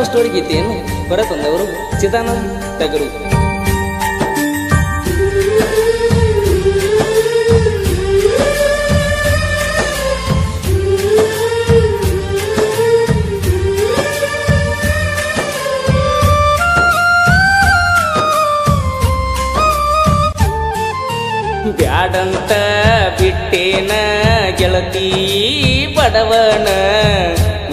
Love story ಗೀತೆಯನ್ನು ಹೊರತಂದವರು ಚಿದಾನಂದ್ ಟಗರು. ಬ್ಯಾಡಂತ ಬಿಟ್ಟೇನ ಗೆಳತಿ ಬಡವನ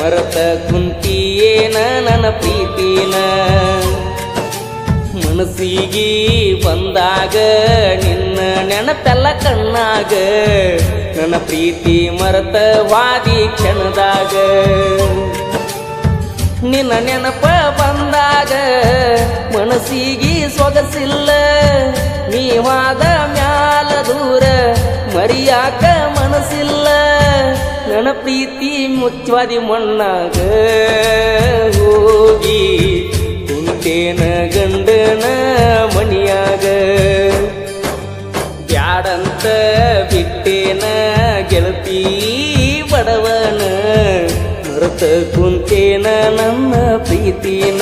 ಮರತ ಕುಂತಿಯೇನ ನನ್ನ ಪ್ರೀತಿನ. ಮನಸ್ಸಿಗೆ ಬಂದಾಗ ನಿನ್ನ ನೆನಪೆಲ್ಲ ಕಣ್ಣಾಗ. ನನ್ನ ಪ್ರೀತಿ ಮರತ ವಾದಿ ಕ್ಷಣದಾಗ. ನಿನ್ನ ನೆನಪ ಬಂದಾಗ ಮನಸ್ಸಿಗೆ ಸೊಗಸಿಲ್ಲ. ನೀವಾದ ಮ್ಯಾಲ ದೂರ ಮರಿಯಾಕ ಮನಸ್ಸಿಲ್ಲ. ನನ್ನ ಪ್ರೀತಿ ಮುಚ್ಚವಾದಿ ಮಣ್ಣಾಗ ಹೋಗಿ ಕುಂತೇನ ಗಂಡನ ಮಣಿಯಾಗ. ಬ್ಯಾಡಂತ ಬಿಟ್ಟೇನ ಗೆಳತಿ ಬಡವನ ಮರೆತ ಕುಂತೇನ ನನ್ನ ಪ್ರೀತಿನ.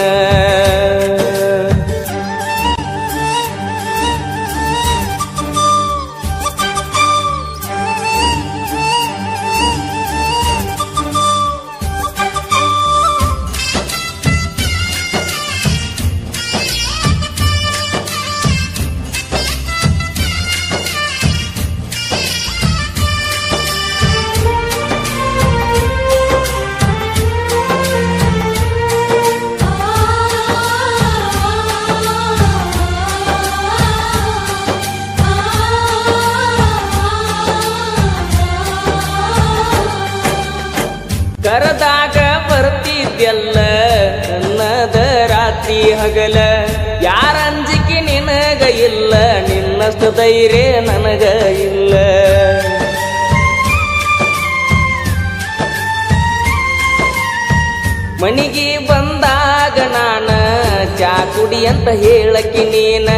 ಕರದಾಗ ಬರ್ತಿದ್ಯಲ್ಲ ನನ್ನದ ರಾತ್ರಿ ಹಗಲ. ಯಾರ ಅಂಜಿಕೆ ನಿನಗ ಇಲ್ಲ, ನಿನ್ನಷ್ಟು ಧೈರ್ಯ ನನಗ ಇಲ್ಲ. ಮನಿಗೆ ಬಂದಾಗ ನಾನ ಚಾ ಕುಡಿ ಅಂತ ಹೇಳಕ್ಕೆ ನೀನ.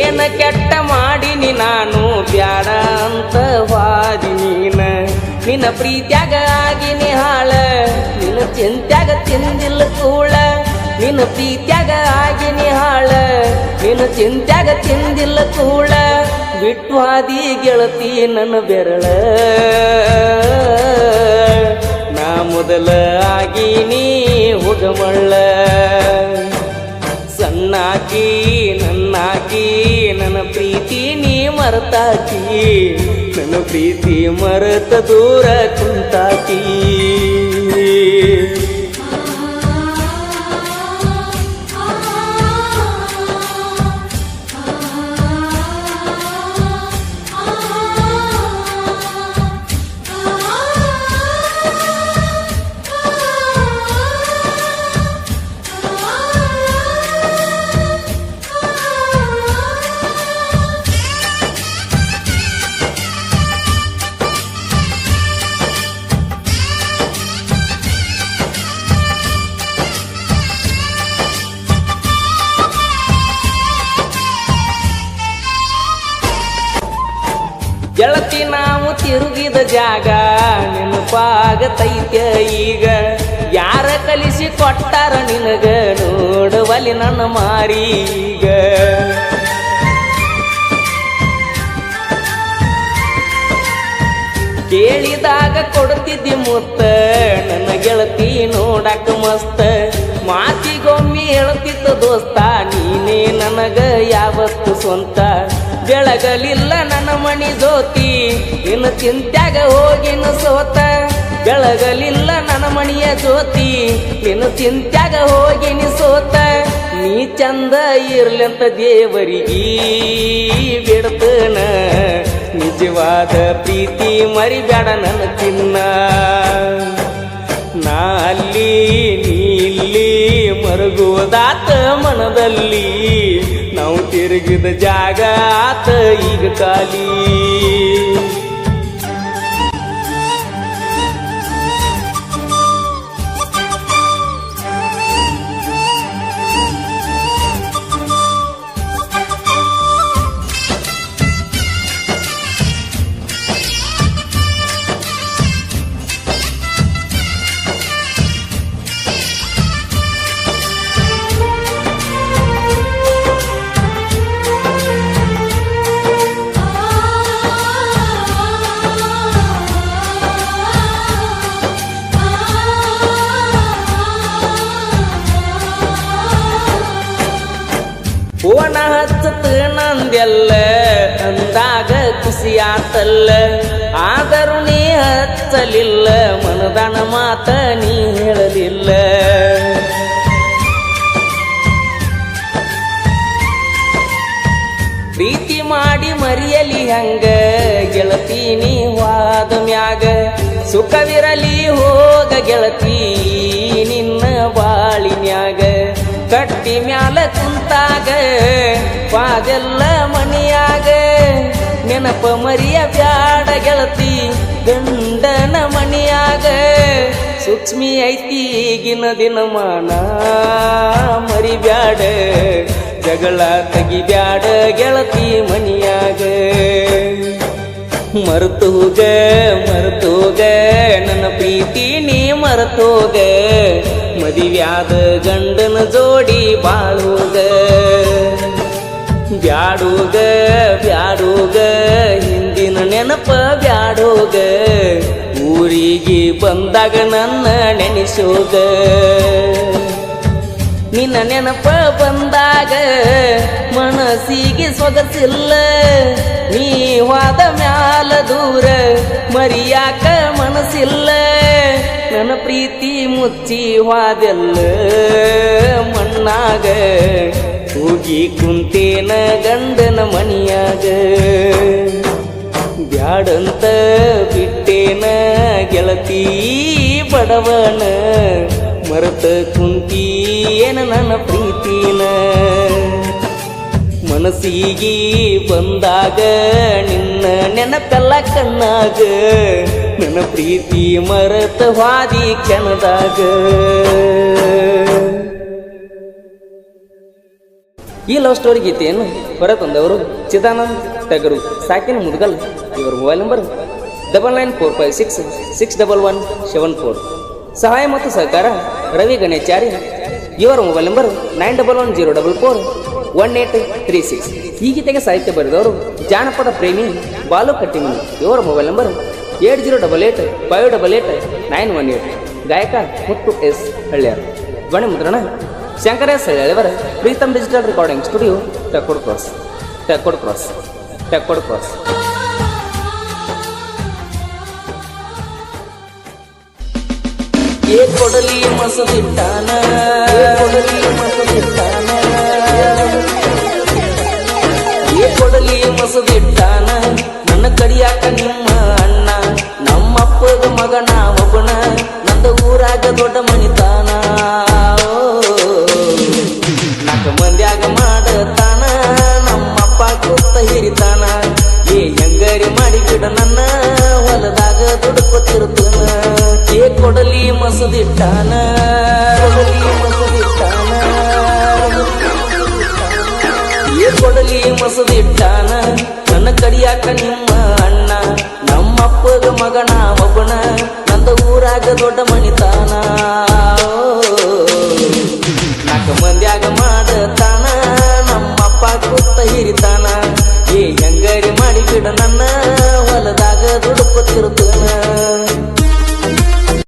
ಏನ ಕೆಟ್ಟ ಮಾಡಿನಿ ನಾನು, ಬ್ಯಾಡ ಅಂತ ವಾದಿ ನಿನ್ನ ಪ್ರೀತ್ಯಾಗ ಆಗಿನಿ ಹಾಳ. ನಿನ್ನ ಚಿಂತ್ಯಾಗ ತಿಂದಿಲ್ಲ ಕೂಳ. ನಿನ್ನ ಪ್ರೀತ್ಯಾಗ ಆಗಿನಿ ಹಾಳ. ನಿನ್ನ ಚಿಂತ್ಯಾಗ ತಿಂದಿಲ್ಲ ಕೂಳ. ಬಿಟ್ಟು ಹಾದಿ ಗೆಳತಿ ನನ್ನ ಬೆರಳ. ನಾ ಮೊದಲ ನೀ ಹುಗಮಳ್ಳ ಸಣ್ಣಾಕಿ, ನನ್ನಾಕಿ, ನನ್ನ ಪ್ರೀತಿ ನೀ ಮರತಾಕಿ. ನನ್ನ ಪ್ರೀತಿ ಮರೆತ ದೂರ ಕುಂತಾಕಿ. ಗೆಳತಿ ನಾವು ತಿರುಗಿದ ಜಾಗ ನೆನಪಾಗತೈತ್ಯ ಈಗ. ಯಾರ ಕಲಿಸಿ ಕೊಟ್ಟಾರ ನಿನಗ ನೋಡುವಲ್ಲಿ ನನ್ನ ಮಾರೀಗ ಕೇಳಿದಾಗ ಕೊಡ್ತಿದ್ದಿ ಮುತ್ತ, ನನ್ನ ಗೆಳತಿ ನೋಡಕ ಮಸ್ತ. ಮಾತಿಗೊಮ್ಮೆ ನನಗ ಯಾವತ್ತು ಸ್ವಂತ ಬೆಳಗಲಿಲ್ಲ ನನ್ನ ಮಣಿ ಜೋತಿ ಇನ್ನು ಚಿಂತ್ಯಾಗ ಹೋಗಿನ ಸೋತ. ಬೆಳಗಲಿಲ್ಲ ನನ್ನ ಮಣಿಯ ಜ್ಯೋತಿ. ಇನ್ನು ಚಿಂತ್ಯಾಗ ಹೋಗಿನಿ ಸೋತ. ನೀ ಚಂದ ಇರ್ಲಂತ ದೇವರಿಗೆ ಬಿಡ್ತನ. ನಿಜವಾದ ಪ್ರೀತಿ ಮರಿಬೇಡ ನನ್ನ ಚಿನ್ನ. ನಾ ಅಲ್ಲಿ ನೀ ಇಲ್ಲಿ ಮರುಗುವುದಾತ ಮನದಲ್ಲಿ. ತಿರುಗಿದ ಜಾಗ ಆತ ಈಗ ಖಾಲಿ. ಎಲ್ಲ ಅಂದಾಗ ಖುಷಿಯಾತಲ್ಲ. ಆದರೂ ನೀ ಹಚ್ಚಲಿಲ್ಲ, ಮನದಾನ ಮಾತ ನೀ ಹೇಳಲಿಲ್ಲ. ಪ್ರೀತಿ ಮಾಡಿ ಮರಿಯಲಿ ಹಂಗ, ಗೆಳತಿ ನೀ ವಾದ ಮ್ಯಾಗ. ಸುಖವಿರಲಿ ಹೋಗ ಗೆಳತಿ, ನಿನ್ನ ಬಾಳಿನ್ಯಾಗ ಕಟ್ಟಿ ಮ್ಯಾಲ ಕುಂತಾಗ ಪಾದೆಲ್ಲ ಮಣಿಯಾಗ. ನೆನಪ ಮರಿಯ ಬ್ಯಾಡ ಗೆಳತಿ, ಗಂಡನ ಮಣಿಯಾಗ. ಸೂಕ್ಷ್ಮಿ ಐತಿ ಈಗಿನ ಮರಿ ಮರಿಬ್ಯಾಡ, ಜಗಳ ತೆಗಿಬ್ಯಾಡ ಗೆಳತಿ ಮನಿಯಾಗ ಮರ್ತೋಗ ಮರ್ತೋಗ ನನ್ನ ಪ್ರೀತಿ ನೀ ಮರ್ತೋಗ ಮದಿವ್ಯಾದ ಗಂಡನ ಜೋಡಿ ಬಾಳುಗ. ಬ್ಯಾಡೋಗ ಬ್ಯಾಡೋಗ, ಹಿಂದಿನ ನೆನಪ ಬ್ಯಾಡೋಗ. ಊರಿಗೆ ಬಂದಾಗ ನನ್ನ ನೆನೆಸೋಗ. ನಿನ್ನ ನೆನಪ ಬಂದಾಗ ಮನಸ್ಸಿಗೆ ಸೊಗಸಿಲ್ಲ. ನೀ ವಾದ ಮ್ಯಾಲ ದೂರ ಮರಿಯಾಕ ಮನಸ್ಸಿಲ್ಲ. ನನ್ನ ಪ್ರೀತಿ ಮುಚ್ಚಿ ವಾದೆಲ್ಲ ಮಣ್ಣಾಗ. ಹೋಗಿ ಕುಂತೇನ ಗಂಡನ ಮನಿಯಾಗ. ಬ್ಯಾಡಂತ ಬಿಟ್ಟೇನ ಗೆಳತಿ ಬಡವನ. ಮರತ ಕುಂತೀನ ನನ್ನ ಪ್ರೀತಿನ. ಮನಸ್ಸಿಗೆ ಬಂದಾಗ ನಿನ್ನ ನೆನಪೆಲ್ಲ ಕಣ್ಣಾಗ. ನನ್ನ ಪ್ರೀತಿ ಮರತ ವಾದಿ ಈ ಲವ್ ಸ್ಟೋರಿ ಗೀತೆಯನ್ನು ಹೊರತಂದವರು ಚಿದಾನಂದ್ ಟಗರು, ಸಾಕಿನ ಮುದ್ಗಲ್, ಇವರ mobile number double nine four five six six double one seven four ಸಹಾಯ ಮತ್ತು ಸಹಕಾರ, ರವಿ ಗಣೇಚಾರಿ, ಇವರ mobile number nine double one zero double four one eight three six ಈ ಗೀತೆಗೆ ಸಾಹಿತ್ಯ ಬರೆದವರು ಜಾನಪದ ಪ್ರೇಮಿ ಬಾಲು ಕಟ್ಟಿಮನಿ, ಇವರ mobile number eight zero double eight five double eight nine one eight. ಗಾಯಕ ಮುತ್ತು ಎಸ್ ಹಳ್ಳಿಯರ್. ಧ್ವನಿ ಮುದ್ರಣ Shankar S ಹಳ್ಳಿಯವರ Preetam digital recording studio Tekkod cross. Tekkod cross. Tekkod cross. ಏ ಕೊಡಲಿ ಮಸದಿಟ್ಟಾನ. ಕೊಡಲಿ ಮಸದಿಟ್ಟಾನ. ಏ ಕೊಡಲಿ ಮಸದಿಟ್ಟಾನ. மசதிட்டான ಕೊಡಲಿ ಮಸದಿಟ್ಟಾನ ನನ್ನ ಕಡಿಯಾಕ ನಿಮ್ಮ ಅಣ್ಣ ನಮ್ಮ ಅಪ್ಪಗ ಮಗನ ಒಬ್ಬನ ನಂದ ಊರಾಗ ದೊಡ್ಡ ಮಣಿತಾನ ನಾಲ್ಕ ಮಂದ್ಯಾಗ ಮಾಡತಾನ ನಮ್ಮ ಅಪ್ಪ ಕೂತ ಹಿರಿತಾನ ಏ ಹೆಂಗರಿ ಮಾಡಿಬಿಡ ನನ್ನ